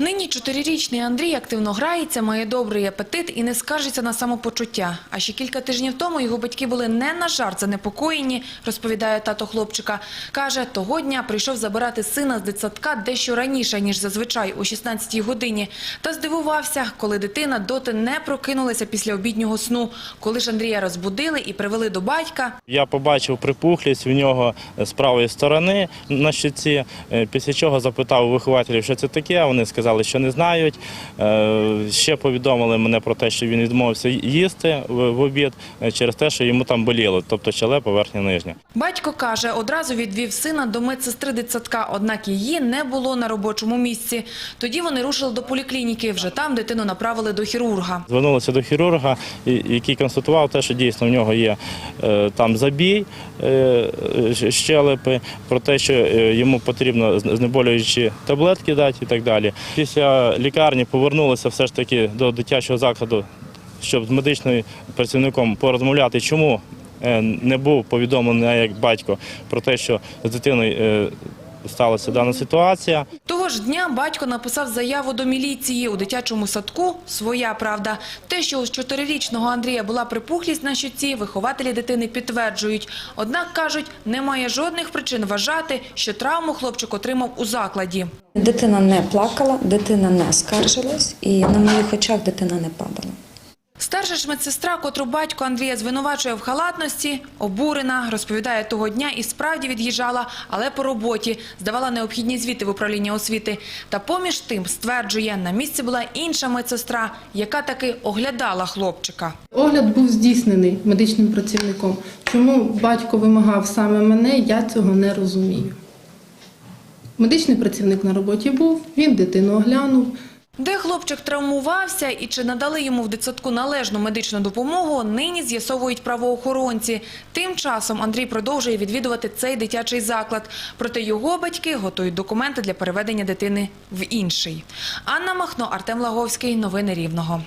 Нині чотирирічний Андрій активно грається, має добрий апетит і не скаржиться на самопочуття. А ще кілька тижнів тому його батьки були не на жарт занепокоєні, розповідає тато хлопчика. Каже, того дня прийшов забирати сина з дитсадка дещо раніше, ніж зазвичай, о 16-й годині. Та здивувався, коли дитина доти не прокинулася після обіднього сну. Коли ж Андрія розбудили і привели до батька, Я побачив припухлість в нього з правої сторони на щоці, е, після чого запитав у вихователів, що це таке. Вони сказали, що не знають. Е, Ще повідомили мене про те, що він відмовився їсти в обід е, через те, що йому там боліло, тобто щелепа верхня нижня. Батько каже, одразу відвів сина до медсестри дитсадка, однак її не було на робочому місці. Тоді вони рушили до поліклініки. Вже там дитину направили до хірурга. Звернулися до хірурга, який констатував те, що дійсно в нього є е, там забій щелепи, про те, що йому потрібно зн- знеболюючі таблетки дати і так далі. Після лікарні повернулися все ж таки до дитячого закладу, щоб з медичним працівником порозмовляти, чому е, не був повідомлений як батько про те, що з дитиною е, сталася дана ситуація. Того ж дня батько написав заяву до міліції у дитячому садку. Своя правда. Те, що у чотирирічного Андрія була припухлість на щоці, вихователі дитини підтверджують. Однак кажуть, немає жодних причин вважати, що травму хлопчик отримав у закладі. Дитина не плакала, дитина не скаржилась, і на моїх очах дитина не падала. Старша ж медсестра, котру батько Андрія звинувачує в халатності, обурена, розповідає, того дня і справді від'їжджала, але по роботі, здавала необхідні звіти в управління освіти. Та поміж тим стверджує, на місці була інша медсестра, яка таки оглядала хлопчика. Огляд був здійснений медичним працівником. Чому батько вимагав саме мене, я цього не розумію. Медичний працівник на роботі був, він дитину оглянув. Де хлопчик травмувався і чи надали йому в дитсадку належну медичну допомогу, нині з'ясовують правоохоронці. Тим часом Андрій продовжує відвідувати цей дитячий заклад. Проте його батьки готують документи для переведення дитини в інший. Анна Махно, Артем Лаговський. Новини Рівного.